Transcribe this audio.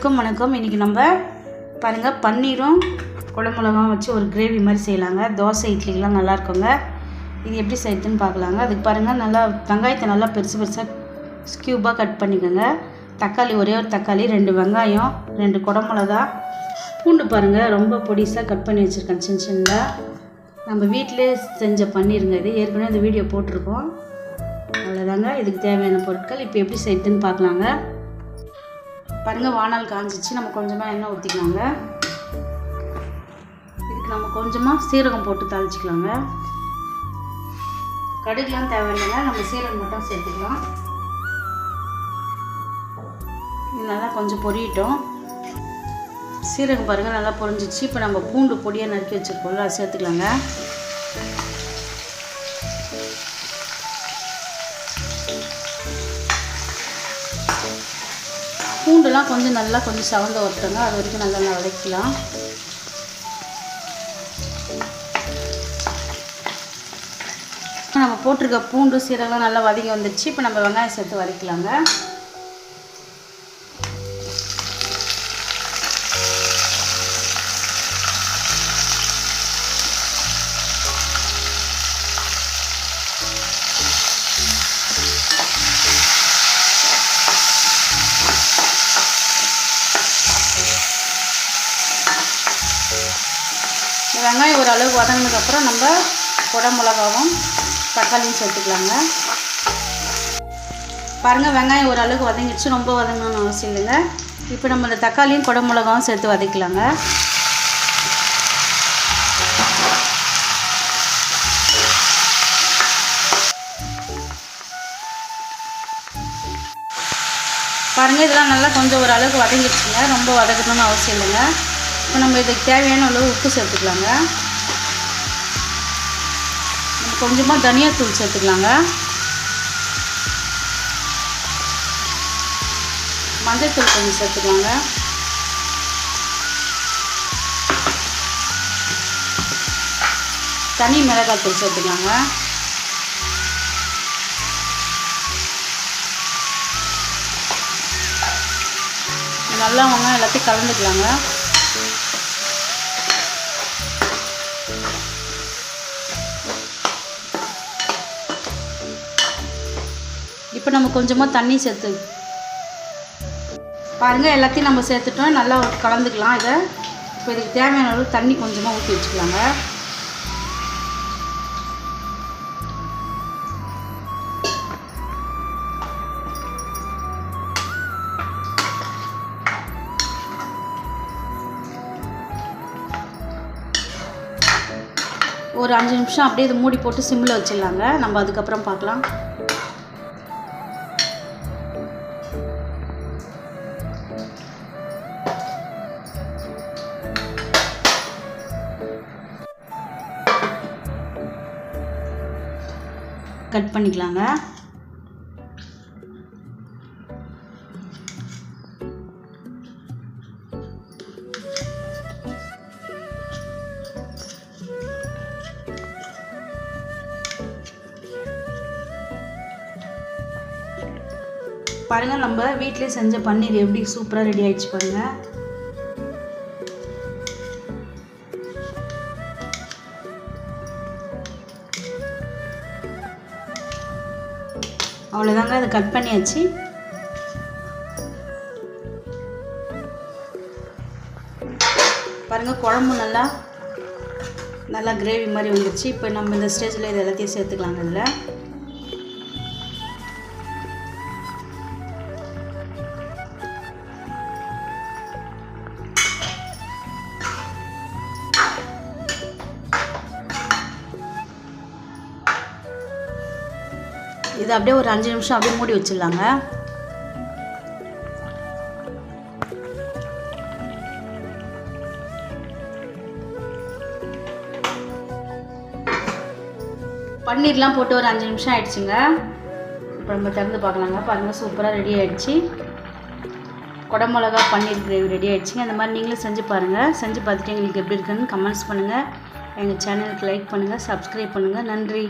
அனைவருக்கும் வணக்கம். இன்றைக்கி நம்ம பாருங்கள் பன்னீரும் குடமிளகாவும் வச்சு ஒரு கிரேவி மாதிரி செய்யலாங்க. தோசை இட்லிக்கெலாம் நல்லா இருக்குங்க. இது எப்படி செய்யுதுன்னு பார்க்கலாங்க. அதுக்கு பாருங்கள் நல்லா வெங்காயத்தை நல்லா பெருசு பெருசாக ஸ்கியூபாக கட் பண்ணிக்கோங்க. தக்காளி ஒரே ஒரு தக்காளி ரெண்டு வெங்காயம் ரெண்டு குடமிளகா பூண்டு பாருங்கள் ரொம்ப பொடிசாக கட் பண்ணி வச்சுருக்கேன் சின்ன சின்னதாக நம்ம வீட்டிலே செஞ்ச பன்னீருங்க இது. ஏற்கனவே இந்த வீடியோ போட்டிருக்கோம். அவ்வளோதாங்க இதுக்கு தேவையான பொருட்கள் இப்போ எப்படி செய்யுதுன்னு பார்க்கலாங்க. பாருங்கள் வானால் காஞ்சிச்சு. நம்ம கொஞ்சமாக எண்ணெய் ஊற்றிக்கலாங்க இதுக்கு நம்ம கொஞ்சமாக சீரகம் போட்டு தாளிச்சிக்கலாங்க. கடுகுலாம் தேவையில்லைங்க. நம்ம சீரகம் மட்டும் சேர்த்துக்கலாம். இது நல்லா கொஞ்சம் பொரியட்டும். சீரகம் பாருங்கள் நல்லா பொரிஞ்சிச்சு. இப்போ நம்ம பூண்டு பொடியாக நறுக்கி வச்சுருக்கோம்ல அதை சேர்த்துக்கலாங்க. பூண்டுலாம் கொஞ்சம் நல்லா கொஞ்சம் சவந்த வரட்டுங்க அது வரைக்கும் நல்லா நல்லா வதக்கலாம் நம்ம போட்டிருக்க பூண்டு சீரகம்லாம் நல்லா வதங்கி வந்துடுச்சு இப்போ நம்ம வெங்காயம் சேர்த்து வதக்கலாங்க. வெங்காயம் ஓரளவு வதங்கினதுக்கப்புறம் நம்ம குடமிளகாவும் தக்காளியும் சேர்த்துக்கலாங்க. பாருங்கள் வெங்காயம் ஓரளவுக்கு வதங்கிடுச்சு. ரொம்ப வதங்கணும்னு அவசியம் இல்லைங்க. இப்போ நம்ம இந்த தக்காளியும் குடமிளகாவும் சேர்த்து வதக்கலாங்க. பாருங்கள் இதெல்லாம் நல்லா கொஞ்சம் ஓரளவுக்கு வதங்கிடுச்சுங்க. ரொம்ப வதக்கணும்னு அவசியம் இல்லைங்க. இப்போ நம்ம இதுக்கு தேவையான அளவு உப்பு சேர்த்துக்கலாங்க. நம்ம கொஞ்சமாக தனியாத்தூள் சேர்த்துக்கலாங்க. மஞ்சத்தூள் கொஞ்சம் சேர்த்துக்கலாங்க. தனி மிளகாத்தூள் சேர்த்துக்கலாங்க. நல்லா ஒன்றா எல்லாத்தையும் கலந்துக்கலாங்க. இப்போ நம்ம கொஞ்சமாக தண்ணி சேர்த்து பாருங்கள் எல்லாத்தையும் நம்ம சேர்த்துட்டோம். நல்லா கலந்துக்கலாம் இதை. இப்போ இதுக்கு தேவையான அளவு தண்ணி கொஞ்சமாக ஊற்றி வச்சுக்கலாங்க. ஒரு அஞ்சு நிமிஷம் அப்படியே இதை மூடி போட்டு சிம்மில் வச்சிடலாங்க. நம்ம அதுக்கப்புறம் பார்க்கலாம். கட் பண்ணிக்கலாங்க. பாருங்கள் நம்ம வீட்டிலே செஞ்ச பன்னீர் எப்படி சூப்பராக ரெடி ஆயிடுச்சு பாருங்கள் அவ்வளோதாங்க அதை கட் பண்ணியாச்சு. பாருங்கள் குழம்பு நல்லா நல்லா கிரேவி மாதிரி வந்துருச்சு. இப்போ நம்ம இந்த ஸ்டேஜில் இது எல்லாத்தையும் சேர்த்துக்கலாங்க இதில். இது அப்படியே ஒரு அஞ்சு நிமிஷம் அப்படியே மூடி வச்சிடலாங்க. பன்னீர்லாம் போட்டு ஒரு அஞ்சு நிமிஷம் ஆயிடுச்சுங்க. இப்போ நம்ம திறந்து பார்க்கலாங்க. பாருங்கள் சூப்பராக ரெடி ஆகிடுச்சு குடமிளகா பன்னீர் கிரேவி ரெடி ஆகிடுச்சிங்க இந்த மாதிரி நீங்களும் செஞ்சு பாருங்கள் செஞ்சு பார்த்துட்டு எங்களுக்கு எப்படி இருக்குன்னு கமெண்ட்ஸ் பண்ணுங்கள் எங்கள் சேனலுக்கு லைக் பண்ணுங்கள் சப்ஸ்கிரைப் பண்ணுங்கள் நன்றி.